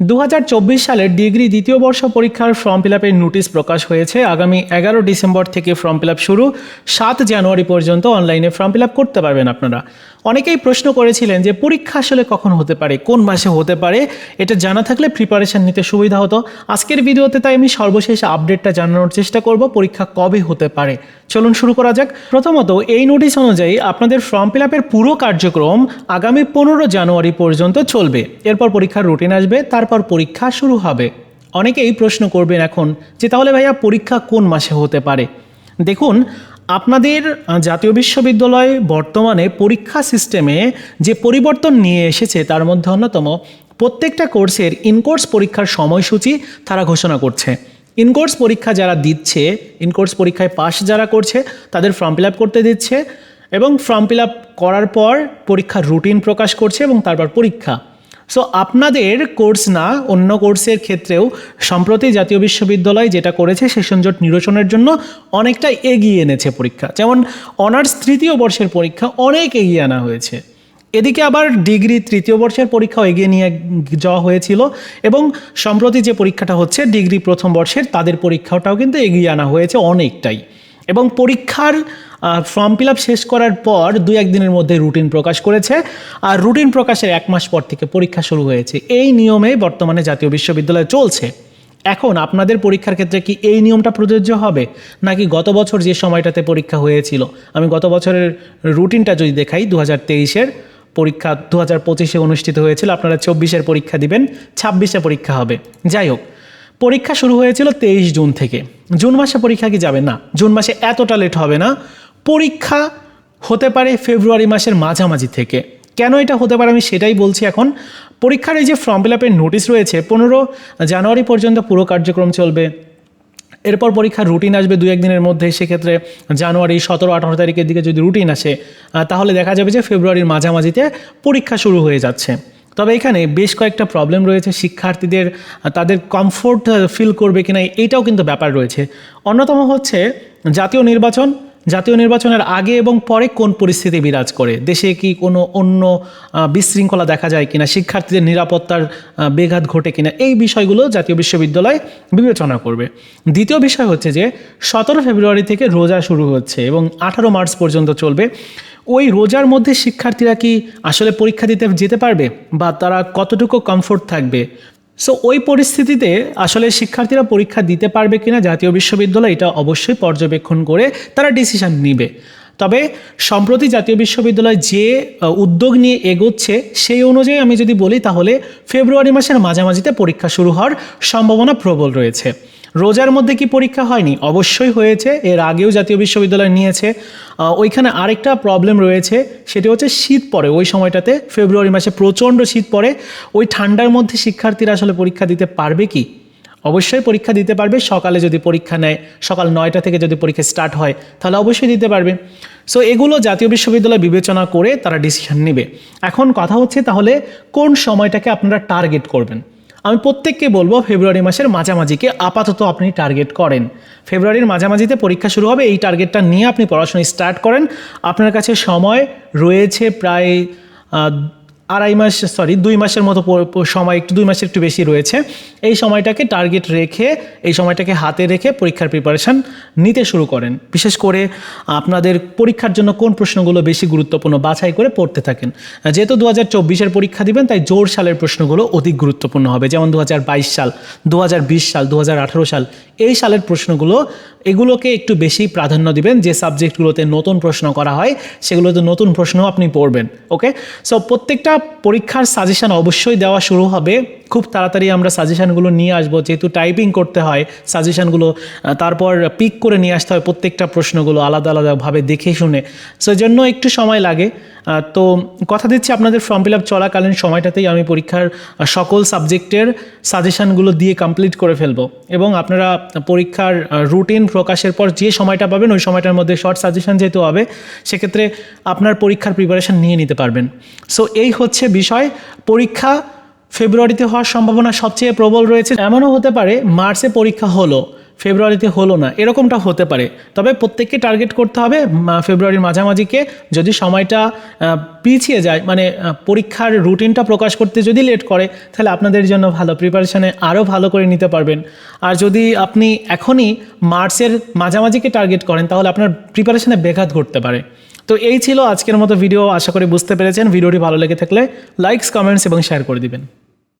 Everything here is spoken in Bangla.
দু সালের ডিগ্রি দ্বিতীয় বর্ষ পরীক্ষার ফর্ম ফিল আপের নোটিশ প্রকাশ হয়েছে। আগামী এগারো ডিসেম্বর থেকে ফর্ম ফিল আপ শুরু। সাত জানুয়ারি পর্যন্ত অনলাইনে ফর্ম ফিল আপ করতে পারবেন আপনারা। অনেকেই প্রশ্ন করেছিলেন যে, পরীক্ষা আসলে কখন হতে পারে, কোন মাসে হতে পারে? এটা জানা থাকলে প্রিপারেশন নিতে সুবিধা হতো। আজকের ভিডিওতে তাই আমি সর্বশেষ আপডেটটা জানানোর চেষ্টা করব, পরীক্ষা কবে হতে পারে। চলুন শুরু করা যাক। প্রথমত, এই নোটিশ অনুযায়ী আপনাদের ফর্ম ফিল আপের পুরো কার্যক্রম আগামী পনেরো জানুয়ারি পর্যন্ত চলবে। এরপর পরীক্ষার রুটিন আসবে তারপর পরীক্ষা শুরু হবে। অনেকেই প্রশ্ন করবেন এখন যে তাহলে ভাইয়া পরীক্ষা কোন মাসে হতে পারে? দেখুন, আপনাদের জাতীয় বিশ্ববিদ্যালয় বর্তমানে পরীক্ষা সিস্টেমে যে পরিবর্তন নিয়ে এসেছে তার মধ্যে অন্যতম, প্রত্যেকটা কোর্সের ইনকোর্স পরীক্ষার সময়সূচি তারা ঘোষণা করছে। ইনকোর্স পরীক্ষা যারা দিচ্ছে, ইনকোর্স পরীক্ষায় পাস যারা করছে, তাদের ফর্ম ফিল আপ করতে দিচ্ছে এবং ফর্ম ফিল আপ করার পর পরীক্ষার রুটিন প্রকাশ করছে এবং তারপর পরীক্ষা সো আপনাদের কোর্স না, অন্য কোর্সের ক্ষেত্রেও সম্প্রতি জাতীয় বিশ্ববিদ্যালয় যেটা করেছে সেশন জট নিরসনের জন্য অনেকটা এগিয়ে এনেছে পরীক্ষা। যেমন অনার্স তৃতীয় বর্ষের পরীক্ষা অনেক এগিয়ে আনা হয়েছে। এদিকে আবার ডিগ্রি তৃতীয় বর্ষের পরীক্ষাও এগিয়ে নিয়ে যাওয়া হয়েছিল এবং সম্প্রতি যে পরীক্ষাটা হচ্ছে ডিগ্রি প্রথম বর্ষের, তাদের পরীক্ষাটাও কিন্তু এগিয়ে আনা হয়েছে অনেকটাই। এবং পরীক্ষার ফর্ম ফিল শেষ করার পর দু একদিনের মধ্যে রুটিন প্রকাশ করেছে। আর রুটিন প্রকাশের এক মাস পর থেকে পরীক্ষা শুরু হয়েছে। এই নিয়মে বর্তমানে জাতীয় বিশ্ববিদ্যালয় চলছে। এখন আপনাদের পরীক্ষার ক্ষেত্রে কি এই নিয়মটা প্রযোজ্য হবে? নাকি গত বছর যে সময়টাতে পরীক্ষা হয়েছিল, আমি গত বছরের রুটিনটা যদি দেখাই দু হাজার তেইশের পরীক্ষা দু হাজার পঁচিশে অনুষ্ঠিত হয়েছিল, আপনারা চব্বিশের পরীক্ষা দিবেন, ছাব্বিশে পরীক্ষা হবে। যাই হোক, পরীক্ষা শুরু হয়েছিল তেইশ জুন থেকে। জুন মাসে পরীক্ষা কি যাবে? না, জুন মাসে এতটা লেট হবে না। পরীক্ষা হতে পারে ফেব্রুয়ারি মাসের মাঝামাঝি থেকে। কেন এটা হতে পারে আমি সেটাই বলছি এখন। পরীক্ষার এই যে ফর্ম ফিল আপের নোটিশ রয়েছে, পনেরো জানুয়ারি পর্যন্ত পুরো কার্যক্রম চলবে। এরপর পরীক্ষার রুটিন আসবে দু একদিনের মধ্যে, সেক্ষেত্রে জানুয়ারি সতেরো, আঠারো তারিখের দিকে যদি রুটিন আসে তাহলে দেখা যাবে যে ফেব্রুয়ারির মাঝামাঝিতে পরীক্ষা শুরু হয়ে যাচ্ছে। তবে এখানে বেশ কয়েকটা প্রবলেম রয়েছে, শিক্ষার্থীদের তাদের কমফোর্ট ফিল করবে কিনা এইটাও কিন্তু ব্যাপার রয়েছে। অন্যতম হচ্ছে জাতীয় নির্বাচন। জাতীয় নির্বাচনের আগে এবং পরে কোন পরিস্থিতি বিরাজ করে? দেশে কি কোনো অন্য বিশৃঙ্খলা দেখা যায় কিনা? শিক্ষার্থীদের নিরাপত্তার বেঘাত ঘটে কিনা? এই বিষয়গুলো জাতীয় বিশ্ববিদ্যালয় বিবেচনা করবে। দ্বিতীয় বিষয় হচ্ছে যে, সতেরো ফেব্রুয়ারি থেকে রোজা শুরু হচ্ছে এবং আঠারো মার্চ পর্যন্ত চলবে। ওই রোজার মধ্যে শিক্ষার্থীরা কি আসলে পরীক্ষা দিতে যেতে পারবে? বা তারা কতটুকু কমফোর্ট থাকবে? সো ওই পরিস্থিতিতে আসলে শিক্ষার্থীরা পরীক্ষা দিতে পারবে কিনা জাতীয় বিশ্ববিদ্যালয় এটা অবশ্যই পর্যবেক্ষণ করে তারা ডিসিশন নিবে। তবে সম্প্রতি জাতীয় বিশ্ববিদ্যালয় যে উদ্যোগ নিয়ে এগোচ্ছে সেই অনুযায়ী আমি যদি বলি তাহলে ফেব্রুয়ারি মাসের মাঝামাঝিতে পরীক্ষা শুরু হওয়ার সম্ভাবনা প্রবল রয়েছে। রোজার মধ্যে কি পরীক্ষা হয়নি? অবশ্যই হয়েছে। এর আগেও জাতীয় বিশ্ববিদ্যালয় নিয়েছে। ওইখানে আরেকটা প্রবলেম রয়েছে, সেটি হচ্ছে শীত পড়ে ওই সময়টাতে ফেব্রুয়ারি মাসে প্রচণ্ড শীত পড়ে। ওই ঠান্ডার মধ্যে শিক্ষার্থীরা আসলে পরীক্ষা দিতে পারবে কি? অবশ্যই পরীক্ষা দিতে পারবে। সকালে যদি পরীক্ষা নেয়, সকাল নয়টা থেকে যদি পরীক্ষা স্টার্ট হয়, তাহলে অবশ্যই দিতে পারবে। সো এগুলো জাতীয় বিশ্ববিদ্যালয় বিবেচনা করে তারা ডিসিশন নেবে। এখন কথা হচ্ছে তাহলে কোন সময়টাকে আপনারা টার্গেট করবেন? আমি প্রত্যেককে বলব ফেব্রুয়ারি মাসের মাঝামাঝিকে আপাতত আপনি টার্গেট করেন। ফেব্রুয়ারির মাঝামাঝিতে পরীক্ষা শুরু হবে, এই টার্গেটটা নিয়ে আপনি পড়াশোনা স্টার্ট করেন। আপনার কাছে সময় রয়েছে প্রায় আড়াই মাস সরি দুই মাসের মতো সময়, একটু দুই মাসের একটু বেশি রয়েছে। এই সময়টাকে টার্গেট রেখে, এই সময়টাকে হাতে রেখে পরীক্ষার প্রিপারেশান নিতে শুরু করেন। বিশেষ করে আপনাদের পরীক্ষার জন্য কোন প্রশ্নগুলো বেশি গুরুত্বপূর্ণ বাছাই করে পড়তে থাকেন। যেহেতু দু হাজার চব্বিশের পরীক্ষা দিবেন, তাই জোর সালের প্রশ্নগুলো অধিক গুরুত্বপূর্ণ হবে। যেমন দু হাজার বাইশ সাল দু হাজার বিশ সাল দু হাজার আঠারো সাল, এই সালের প্রশ্নগুলো, এগুলোকে একটু বেশি প্রাধান্য দিবেন। যে সাবজেক্টগুলোতে নতুন প্রশ্ন করা হয়, সেগুলোতে নতুন প্রশ্ন আপনি পড়বেন ওকে সো প্রত্যেকটা পরীক্ষার সাজেশন অবশ্যই দেওয়া শুরু হবে। খুব তাড়াতাড়ি আমরা সাজেশানগুলো নিয়ে আসব। যেহেতু টাইপিং করতে হয় সাজেশানগুলো তারপর পিক করে নিয়ে আসতে হয় প্রত্যেকটা প্রশ্নগুলো আলাদা আলাদাভাবে দেখে শুনে। সো জন্য একটু সময় লাগে। তো কথা দিচ্ছি আপনাদের ফর্ম ফিল আপ চলাকালীন সময়টাতেই আমি পরীক্ষার সকল সাবজেক্টের সাজেশানগুলো দিয়ে কমপ্লিট করে ফেলব। এবং আপনারা পরীক্ষার রুটিন প্রকাশের পর যে সময়টা পাবেন, ওই সময়টার মধ্যে শর্ট সাজেশান যেহেতু হবে, সেক্ষেত্রে আপনার পরীক্ষার প্রিপারেশন নিয়ে নিতে পারবেন। সো এই হচ্ছে বিষয়। পরীক্ষা ফেব্রুয়ারিতে হওয়ার সম্ভাবনা সবচেয়ে প্রবল রয়েছে। এমনও হতে পারে মার্চে পরীক্ষা হলো, ফেব্রুয়ারিতে হলো না। এরকমটা হতে পারে। তবে প্রত্যেককে টার্গেট করতে হবে ফেব্রুয়ারির মাঝামাঝিকে যদি সময়টা পিছিয়ে যায় মানে পরীক্ষার রুটিনটা প্রকাশ করতে যদি লেট করে, তাহলে আপনাদের জন্য ভালো, প্রিপারেশানে আরও ভালো করে নিতে পারবেন। আর যদি আপনি এখনই মার্চের মাঝামাঝিকে টার্গেট করেন, তাহলে আপনার প্রিপারেশানে ব্যাঘাত ঘটতে পারে। তো এই ছিল আজকের মতো ভিডিও আশা করি বুঝতে পেরেছেন। ভিডিওটি ভালো লেগে থাকলে লাইকস কমেন্টস এবং শেয়ার করে দিবেন।